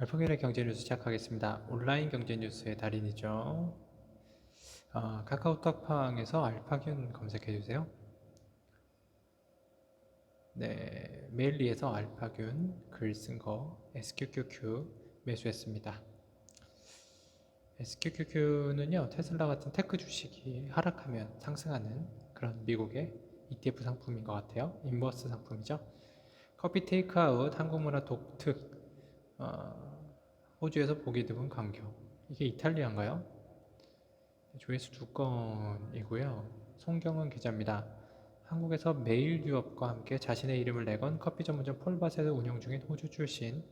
알파견의 경제 뉴스 시작하겠습니다. 온라인 경제 뉴스의 달인이죠. 아, 카카오톡방에서 알파견 검색해 주세요. 네, 메일리에서 알파균 글 쓴 거 SQQQ 매수했습니다. SQQQ는요 테슬라 같은 테크 주식이 하락하면 상승하는 그런 미국의 ETF 상품인 것 같아요. 인버스 상품이죠. 커피 테이크아웃 한국문화 독특 어, 호주에서 보기 드문 광경 이게 이탈리아인가요? 조회수 두 건이고요. 송경은 기자입니다. 한국에서 메일 유업과 함께 자신의 이름을 내건 커피 전문점 폴바셋을 운영 중인 호주 출신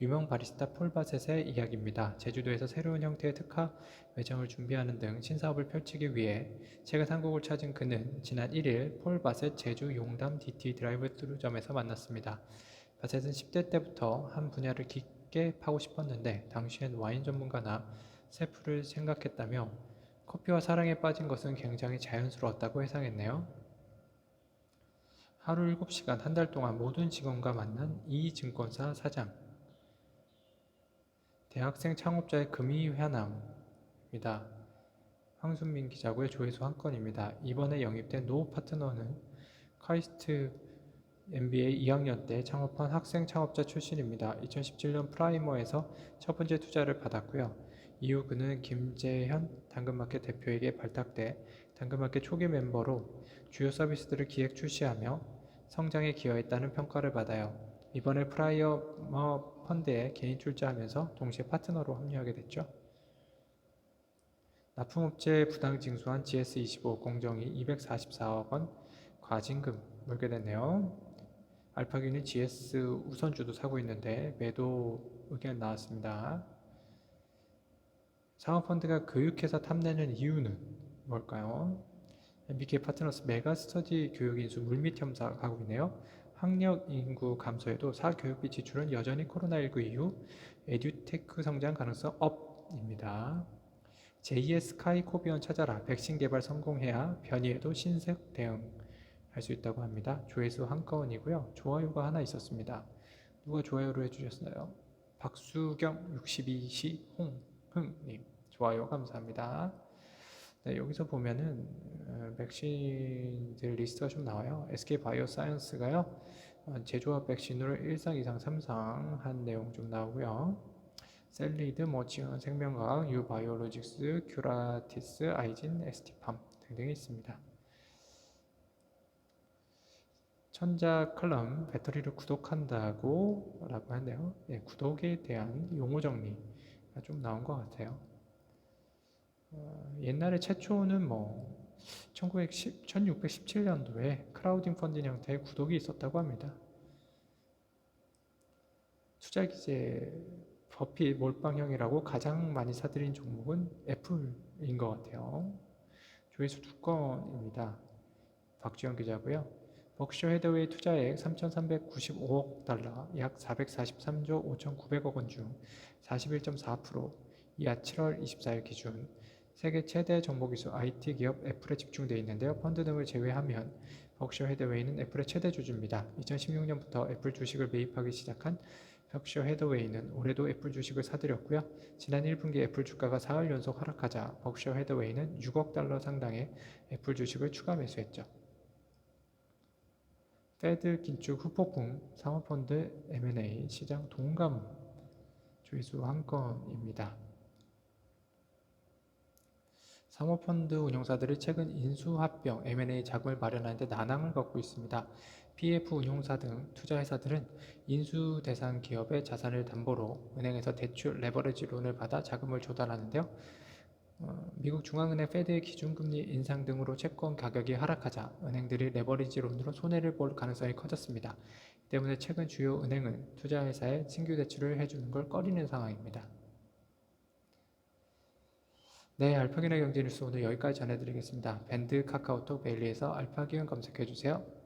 유명 바리스타 폴바셋의 이야기입니다. 제주도에서 새로운 형태의 특화 매장을 준비하는 등 신사업을 펼치기 위해 최근 한국을 찾은 그는 지난 1일 폴바셋 제주 용담 DT 드라이브 트루점에서 만났습니다. 바셋은 10대 때부터 한 분야를 깊 게 파고 싶었는데 당시엔 와인 전문가나 셰프를 생각했다며 커피와 사랑에 빠진 것은 굉장히 자연스러웠다고 회상했네요. 하루 7시간 한 달 동안 모든 직원과 만난 이 증권사 사장. 대학생 창업자의 금이 회남입니다. 황순민 기자고의 조회수 한 건입니다. 이번에 영입된 노 파트너는 카이스트 MBA 2학년 때 창업한 학생 창업자 출신입니다. 2017년 프라이머에서 첫 번째 투자를 받았고요. 이후 그는 김재현 당근마켓 대표에게 발탁돼 당근마켓 초기 멤버로 주요 서비스들을 기획 출시하며 성장에 기여했다는 평가를 받아요. 이번에 프라이머 펀드에 개인 출자하면서 동시에 파트너로 합류하게 됐죠. 납품업체 부당 징수한 GS25 공정이 244억 원 과징금 물게 됐네요. 알파균이 GS 우선주도 사고 있는데 매도 의견 나왔습니다. 사모펀드가 교육회사 탐내는 이유는 뭘까요? MBK 파트너스 메가스터디 교육 인수 물밑 혐사 가고 있네요. 학력 인구 감소에도 사교육비 지출은 여전히 코로나19 이후 에듀테크 성장 가능성 업입니다. 제2의 스카이 코비언 찾아라. 백신 개발 성공해야 변이에도 신속 대응 할 수 있다고 합니다. 조회수 한 건이고요. 좋아요가 하나 있었습니다. 누가 좋아요를 해주셨나요? 박수경 62시 홍흥님 좋아요 감사합니다. 네, 여기서 보면은 어, 백신들 리스트가 좀 나와요. SK 바이오사이언스가요. 어, 제조합 백신으로 1상, 2상, 3상 한 내용 좀 나오고요. 셀리드, 모치언, 생명과학, 유바이오로직스, 큐라티스, 아이진, 에스티팜 등등이 있습니다. 천자 칼럼 배터리를 구독한다고 라고 하네요. 네, 구독에 대한 용어 정리가 좀 나온 것 같아요. 어, 옛날에 최초는 뭐 1910, 1617년도에 크라우딩 펀딩 형태의 구독이 있었다고 합니다. 투자 기재 버핏 몰빵형이라고 가장 많이 사들인 종목은 애플인 것 같아요. 조회수 두 건입니다. 박지영 기자고요. 벅셔 헤드웨이 투자액 3,395억 달러, 약 443조 5,900억 원 중 41.4%, 이하 7월 24일 기준 세계 최대 정보기술 IT 기업 애플에 집중되어 있는데요. 펀드 등을 제외하면 벅셔 헤드웨이는 애플의 최대 주주입니다. 2016년부터 애플 주식을 매입하기 시작한 벅셔 헤드웨이는 올해도 애플 주식을 사들였고요. 지난 1분기 애플 주가가 4일 연속 하락하자 벅셔 헤드웨이는 6억 달러 상당의 애플 주식을 추가 매수했죠. 페드 긴축 후폭풍 상호펀드 M&A 시장 동감 조회수 한 건입니다. 사모펀드 운용사들이 최근 인수합병, M&A 자금을 마련하는데 난항을 겪고 있습니다. PF 운용사 등 투자회사들은 인수 대상 기업의 자산을 담보로 은행에서 대출 레버리지 론을 받아 자금을 조달하는데요. 어, 미국 중앙은행 페드의 기준금리 인상 등으로 채권 가격이 하락하자 은행들이 레버리지 론으로 손해를 볼 가능성이 커졌습니다. 때문에 최근 주요 은행은 투자회사에 신규 대출을 해주는 걸 꺼리는 상황입니다. 네, 알파기나 경제 뉴스 오늘 여기까지 전해드리겠습니다. 밴드 카카오톡 메일리에서 알파기운 검색해주세요.